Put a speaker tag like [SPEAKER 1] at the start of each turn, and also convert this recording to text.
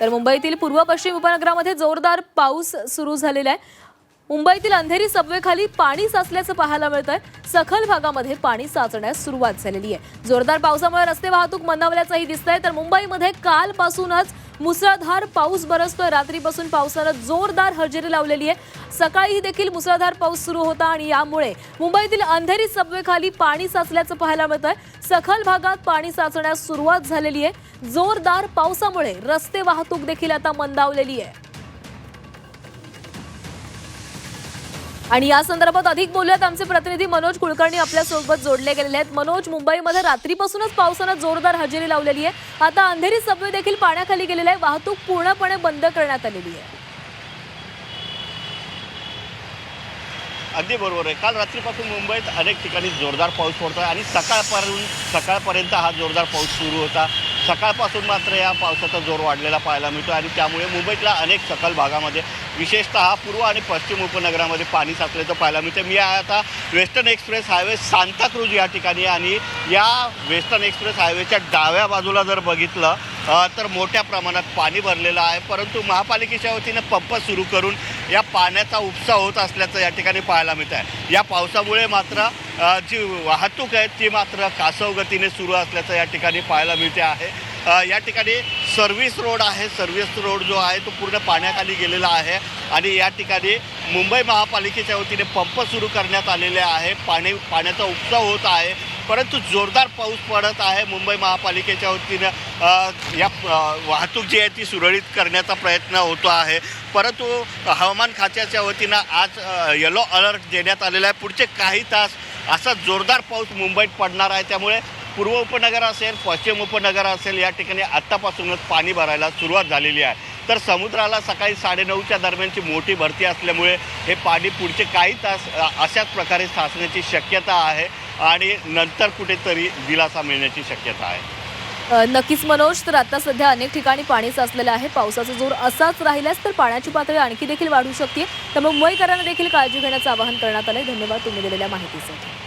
[SPEAKER 1] तर मुंबईतील पूर्व पश्चिम उपनगरामध्ये जोरदार पाऊस सुरू झालेला आहे. मुंबईतील अंधेरी सबवेखाली पाणी साचल्याचं पाहायला मिळत आहे सखल भागामध्ये पाणी साचण्यास सुरुवात झालेली आहे. जोरदार पावसामुळे रस्ते वाहतूक मंदावल्याचंही आहे तर मुंबईमध्ये कालपासूनच मुसळधार पाऊस बरसतोय. रात्रीपासून पावसानं जोरदार हजेरी लावलेली आहे. सकाळीही देखील मुसळधार पाऊस सुरू होता आणि यामुळे मुंबईतील अंधेरी सबवेखाली पाणी साचल्याचं पाहायला मिळत आहे सखल भागात पाणी साचण्यास सुरुवात झालेली आहे. जोरदार पावसामुळे रस्ते वाहतूक देखील आता मंदावलेली आहे. आणि या संदर्भात अधिक बोलूयात. आमचे प्रतिनिधी मनोज कुलकर्णी आपल्यासोबत जोडले गेलेले आहेत. मनोज मुंबईमध्ये रात्रीपासूनच पावसानं जोरदार हजेरी लावलेली आहे. आता अंधेरी सबवे देखील पाण्याखाली गेलेला आहे. वाहतूक पूर्णपणे बंद करण्यात आलेली आहे.
[SPEAKER 2] अगदी बरोबर आहे. काल रात्रीपासून मुंबईत अनेक ठिकाणी जोरदार पाऊस पडतो आहे आणि सकाळपर्यंत सकाळपर्यंत हा जोरदार पाऊस सुरू होता. सकाळपासून मात्र या पावसाचा जोर वाढलेला पाहायला मिळतो आणि त्यामुळे मुंबईतल्या अनेक सखल भागामध्ये विशेषतः पूर्व आणि पश्चिम उपनगरामध्ये पाणी साचल्याचं पाहायला मिळतं मी आहे आता वेस्टर्न एक्सप्रेस हायवे सांताक्रूज या ठिकाणी आणि या वेस्टर्न एक्सप्रेस हायवेच्या डाव्या बाजूला जर बघितलं तर मोठ्या प्रमाणात पाणी भरलेलं आहे. परंतु महापालिकेच्या वतीनं पंप सुरू करून या पाण्याचा उपसा होत असल्याचं या ठिकाणी पाहायला मिळत आहे या पावसामुळे मात्र जी वाहतूक आहे ती मात्र कासव गतीने सुरू असल्याचं या ठिकाणी पाहायला मिळते आहे. या ठिकाणी सर्व्हिस रोड आहे. सर्व्हिस रोड जो आहे तो पूर्ण पाण्याखाली गेलेला आहे आणि या ठिकाणी मुंबई महापालिकेच्या वतीने पंप सुरू करण्यात आलेले आहे. पाणी पाण्याचा उपसा होत आहे. परंतु जोरदार पाऊस पडत आहे. मुंबई महापालिकेच्या वतीनं या वाहतूक जी आहे ती सुरळीत करण्याचा प्रयत्न होतो आहे. परंतु हवामान खात्याच्या वतीनं आज येलो अलर्ट देण्यात आलेला आहे. पुढचे काही तास असा जोरदार पाऊस मुंबईत पडणार आहे. त्यामुळे पूर्व उपनगर असेल पश्चिम उपनगर असेल या ठिकाणी आत्तापासूनच पाणी भरायला सुरुवात झालेली आहे. तर समुद्राला सकाळी साडेनऊच्या दरम्यानची मोठी भरती असल्यामुळे हे पाणी पुढचे काही तास अशाच प्रकारे साचण्याची शक्यता आहे आणि नंतर कुठेतरी दिलासा मिळण्याची शक्यता आहे.
[SPEAKER 1] नक्कीच मनोज तर आता सध्या अनेक ठिकाणी पाणी साचलेलं आहे. पावसाचा जोर असाच राहिल्यास तर पाण्याची पातळी आणखी देखील वाढू शकते. त्यामुळे मुंबईकरांना देखील काळजी घेण्याचं आवाहन करण्यात आलंय. धन्यवाद तुम्ही दिलेल्या माहितीसाठी.